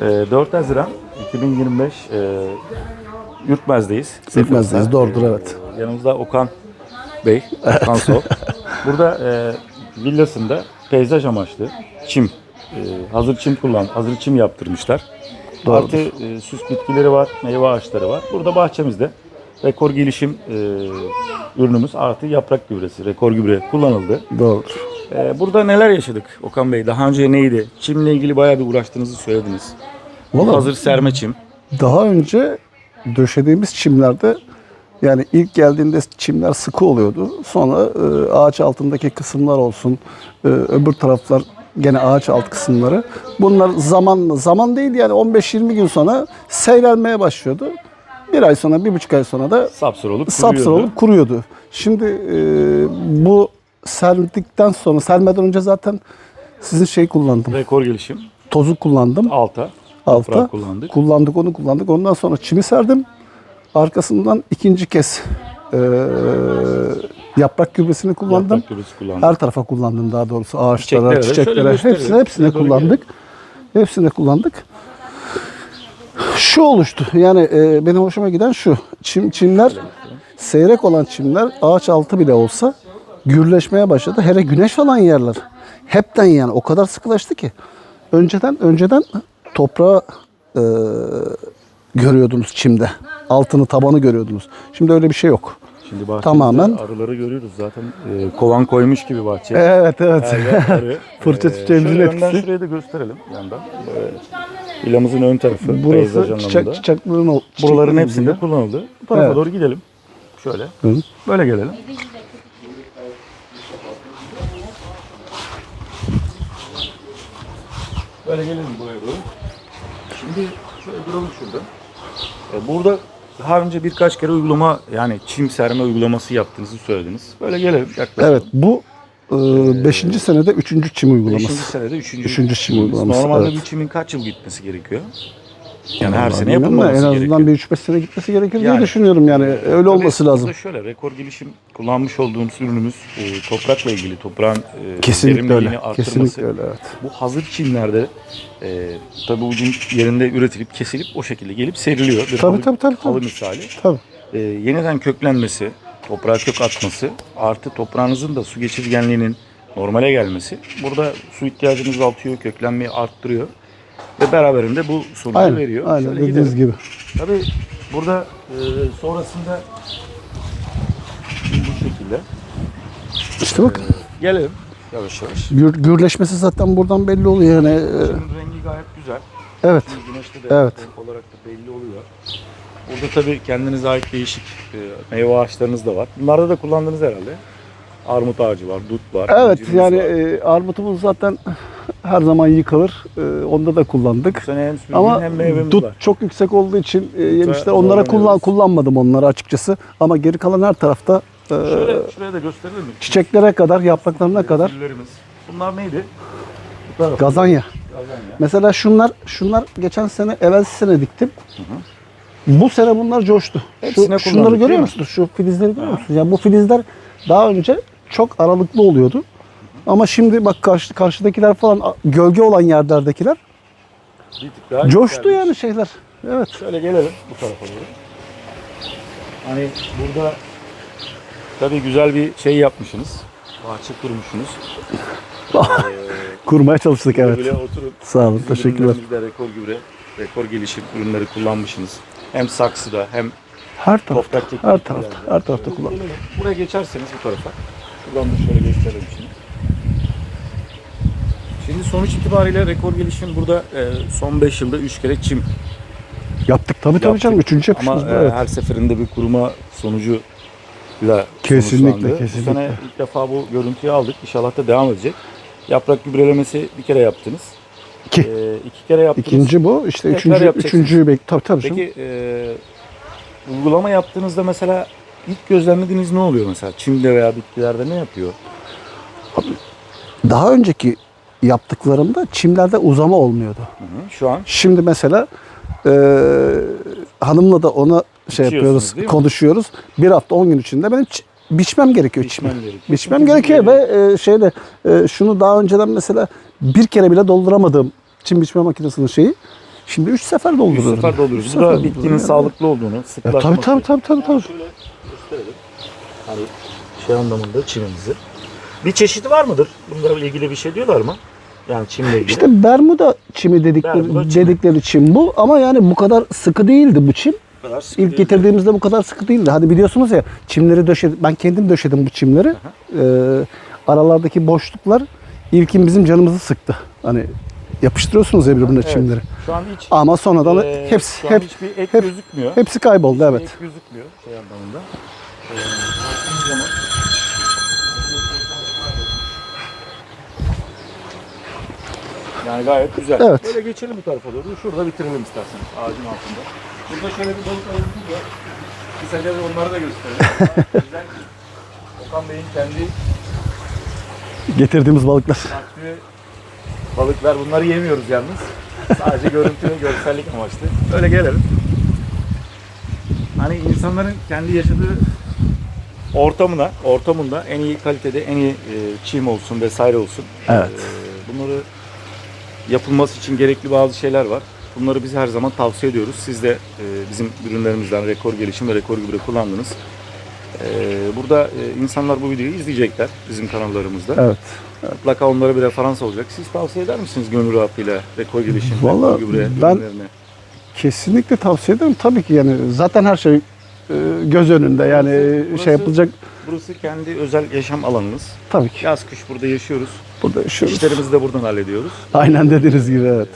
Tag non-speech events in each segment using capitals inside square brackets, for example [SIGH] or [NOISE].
Ee, 4 Haziran 2025 e, Yurtmez'deyiz. Yurtmez'deyiz, doğrudur, evet. Yanımızda Okan [LAUGHS] Bey, Okan Sol. Burada e, villasında peyzaj amaçlı çim, e, hazır çim kullan, hazır çim yaptırmışlar. Doğrudur. Artı e, süs bitkileri var, meyve ağaçları var. Burada bahçemizde rekor gelişim e, ürünümüz artı yaprak gübresi, rekor gübre kullanıldı. Doğrudur. Ee, burada neler yaşadık Okan Bey? Daha önce neydi? Çimle ilgili bayağı bir uğraştığınızı söylediniz. Vallahi- Hazır serme çim. Daha önce döşediğimiz çimlerde yani ilk geldiğinde çimler sıkı oluyordu. Sonra e, ağaç altındaki kısımlar olsun, e, öbür taraflar gene ağaç alt kısımları. Bunlar zaman zaman değil yani 15-20 gün sonra seyrelmeye başlıyordu. Bir ay sonra, bir buçuk ay sonra da Sapsır olup sapsır kuruyordu. olup kuruyordu. Şimdi e, bu serdikten sonra, sermeden önce zaten sizin şey kullandım. Rekor gelişim. Tozu kullandım. Alta. Alta. kullandık. Kullandık onu kullandık. Ondan sonra çimi serdim. Arkasından ikinci kez e, yaprak gübresini kullandım. Yaprak gübresi kullandık. Her tarafa kullandım daha doğrusu. Ağaçlara, Çiçeklere çiçeklere, hepsine, hepsine kullandık. Hepsine kullandık. Şu oluştu. Yani e, benim hoşuma giden şu. Çim, çimler, seyrek olan çimler ağaç altı bile olsa gürleşmeye başladı. Hele güneş falan yerler. Hepten yani o kadar sıkılaştı ki. Önceden önceden toprağı e, görüyordunuz çimde. Altını, tabanı görüyordunuz. Şimdi öyle bir şey yok. Şimdi Tamamen- arıları görüyoruz zaten. e, kovan koymuş gibi bahçe. Evet evet. [LAUGHS] Fırça Ee, çiçeğimizin etkisi. şurayı da gösterelim yandan. Ee, villamızın ön tarafı. peyzaj Burası anlamında. çiçek, çiçeklerin ol. Buraların çiçeklerin hepsinde kullanıldı. Bu tarafa Evet. doğru gidelim. Şöyle. Hı. Böyle gelelim. Böyle gelelim buraya doğru. Şimdi şöyle duralım şurada. Ee, Burada daha önce birkaç kere uygulama yani çim serme uygulaması yaptığınızı söylediniz. Böyle gelelim yaklaşalım. Evet bu 5. senede 3. çim uygulaması. Beşinci senede üçüncü, Üçüncü çim uygulaması, Normalde evet. bir çimin kaç yıl gitmesi gerekiyor? Yani her sene bilmiyorum da yapılmaması En gerekiyor. azından bir 3-5 sene gitmesi gerekir diye Yani. düşünüyorum yani. Öyle olması Tabii lazım. şöyle rekor gelişim kullanmış olduğumuz ürünümüz e, toprakla ilgili toprağın e, Kesinlikle verimliliğini öyle. arttırması. Kesinlikle öyle evet. Bu hazır çimlerde e, tabii ucun yerinde üretilip kesilip o şekilde gelip seriliyor. Bir Tabii, halı, tabii, tabii, halı tabii. misali. Tabii. E, yeniden köklenmesi, toprağa kök atması artı toprağınızın da su geçirgenliğinin normale gelmesi. Burada su ihtiyacını azaltıyor, köklenmeyi arttırıyor. Ve beraberinde bu sonucu Aynen. veriyor. Aynen Şöyle dediğiniz gidelim. gibi. Tabii burada e, sonrasında bu şekilde İşte bak gelelim yavaş yavaş. gür, gürleşmesi zaten buradan belli oluyor yani. Ee, Şunun rengi gayet güzel. Evet. Güneşte de Evet. olarak da belli oluyor. Burada tabii kendinize ait değişik e, meyve ağaçlarınız da var. Bunlarda da kullandınız herhalde. Armut ağacı var, dut var. Evet yani var. e, armutumuz zaten her zaman yıkılır. E, onda da kullandık. hem Ama hem meyvemiz dut var. çok yüksek olduğu için e, yemişler. Onlara kullan, kullanmadım onları açıkçası. Ama geri kalan her tarafta e, Şöyle, şuraya da gösterelim mi? çiçeklere kadar, yapraklarına kadar Güllerimiz. Bunlar neydi? Gazanya. Gazanya. Mesela şunlar şunlar geçen sene evvel sene diktim. Bu sene bunlar coştu. Hepsine Şu, kullandık, şunları değil görüyor mi? musunuz? Şu filizleri görüyor musunuz? Ya bu filizler daha önce çok aralıklı oluyordu. Ama şimdi bak karşı, karşıdakiler falan gölge olan yerlerdekiler Bir tık daha coştu yükselmiş. yani şeyler. Evet. Şöyle gelelim bu tarafa doğru. Hani burada tabii güzel bir şey yapmışsınız. Bahçe kurmuşsunuz. [LAUGHS] Kurmaya çalıştık evet. Böyle oturup Sağ olun. bizim Teşekkürler. ürünlerimizde rekor gübre, rekor gelişim ürünleri kullanmışsınız. Hem saksıda hem Her tarafta. toprak Her tarafta. Her tarafta Şöyle kullan. gelelim. Buraya geçerseniz bu tarafa. Şuradan da şöyle gösterelim şimdi. Şimdi sonuç itibariyle rekor gelişim burada e, son 5 yılda 3 kere çim Yaptık tabii tabii canım. Üçüncü Ama yapışımız bu. e, Evet. her seferinde bir kuruma sonucuyla Kesinlikle, sonuçlandı. kesinlikle. Bu sene ilk defa bu görüntüyü aldık. İnşallah da devam edecek. Yaprak gübrelemesi bir kere yaptınız. İki. E, iki kere yaptınız. İkinci bu. İşte Tekrar üçüncü, yapacaksınız. üçüncüyü bek. Tabii tabii canım. Peki e, uygulama yaptığınızda mesela ilk gözlemlediğiniz ne oluyor mesela? Çimde veya bitkilerde ne yapıyor? Daha önceki yaptıklarımda çimlerde uzama olmuyordu. Hı hı. Şu an Şimdi mesela e, hanımla da ona şey yapıyoruz, konuşuyoruz. Bir hafta 10 gün içinde benim ç- biçmem gerekiyor biçmem çimi. gerekiyor. Biçmem Çünkü gerekiyor ve e, şeyde e, şunu daha önceden mesela bir kere bile dolduramadığım çim biçme makinesinin şeyi. Şimdi 3 sefer dolduruyorum. sefer Üç dolduruyoruz. Bu sefer da dolduruyorum bitkinin yani. sağlıklı olduğunu, Ya, sıklaşması. tabii tabii tabii tabii. tabii. Şöyle gösterelim. Hani şey anlamında çimimizi. Bir çeşidi var mıdır? Bunlarla ilgili bir şey diyorlar mı? Yani çimle ilgili. İşte Bermuda çimi dedikleri, Bermuda çimi. dedikleri çim bu ama yani bu kadar sıkı değildi bu çim. Bu kadar sıkı İlk değil. getirdiğimizde bu kadar sıkı değildi. Hani biliyorsunuz ya çimleri döşedim. Ben kendim döşedim bu çimleri. Ee, aralardaki boşluklar ilkin bizim canımızı sıktı. Hani yapıştırıyorsunuz ya birbirine Evet. çimleri. Şu an hiç Ama sonradan e, hepsi şu an hep hiçbir ek hep- gözükmüyor. hepsi kayboldu evet. Ek gözükmüyor şey anlamında. Ee, baktığımız Yani gayet güzel. Evet. Böyle geçelim bu tarafa doğru. Şurada bitirelim isterseniz ağacın altında. Burada şöyle bir balık avımız var. Kısaca onları da gösterelim. güzel. [LAUGHS] Okan Bey'in kendi Getirdiğimiz balıklar. Farklı balıklar bunları yemiyoruz yalnız. Sadece görüntü ve görsellik amaçlı. Öyle gelelim. Hani insanların kendi yaşadığı ortamına, ortamında en iyi kalitede en iyi e, çim olsun vesaire olsun. Evet. E, bunları yapılması için gerekli bazı şeyler var. Bunları biz her zaman tavsiye ediyoruz. Siz de e, bizim ürünlerimizden rekor gelişim ve rekor gübre kullandınız. E, burada e, insanlar bu videoyu izleyecekler bizim kanallarımızda. Evet. Mutlaka onlara bir referans olacak. Siz tavsiye eder misiniz gönül rahatlığıyla rekor gelişim, Vallahi rekor gübre ben- ürünlerini? Kesinlikle tavsiye ederim. Tabii ki yani zaten her şey e, göz önünde. Yani Burası- şey yapılacak Burası kendi özel yaşam alanınız. tabii ki. Yaz kış burada yaşıyoruz. Burada yaşıyoruz. İşlerimizi de buradan hallediyoruz. Aynen dediğiniz gibi evet.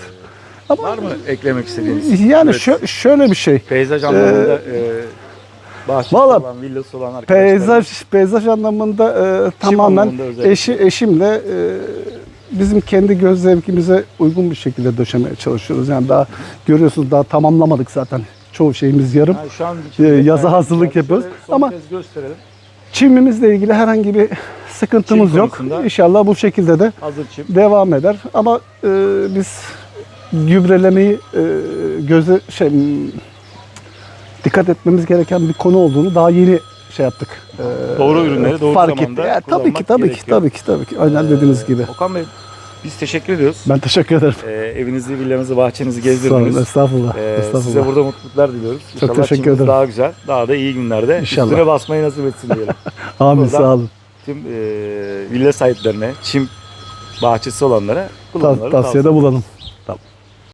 Var mı eklemek istediğiniz? Yani Evet. şö- şöyle bir şey. Peyzaj anlamında e, bahçesi Valla olan, villası olan arkadaşlar. Peyzaj peyzaj anlamında e, tamamen anlamında eşi eşimle e, bizim kendi göz zevkimize uygun bir şekilde döşemeye çalışıyoruz. Yani daha görüyorsunuz daha tamamlamadık zaten. Çoğu şeyimiz yarım. Yani şu an Ee, yaza hazırlık yapıyoruz. Ama- gösterelim. Çimimizle ilgili herhangi bir sıkıntımız Çim yok. İnşallah bu şekilde de Hazır çim. devam eder. Ama e, biz gübrelemeyi e, göze şey dikkat etmemiz gereken bir konu olduğunu daha yeni şey yaptık. E, Doğru ürünleri doğru fark zamanda etti. Ya, tabii ki tabii ki gerekiyor. tabii ki tabii ki. Aynen dediğiniz Ee, gibi. Okan Bey biz teşekkür ediyoruz. Ben teşekkür ederim. Ee, evinizi, villanızı, bahçenizi Sağ olun. gezdirdiniz. Estağfurullah. Ee, estağfurullah. size burada mutluluklar diliyoruz. İnşallah teşekkür ederim. Daha güzel, daha da iyi günlerde İnşallah. üstüne basmayı nasip etsin diyelim. [LAUGHS] Amin buradan- sağ olun. Tüm e, villa sahiplerine, çim bahçesi olanlara Ta- kullanmaları tavsiyede bulalım.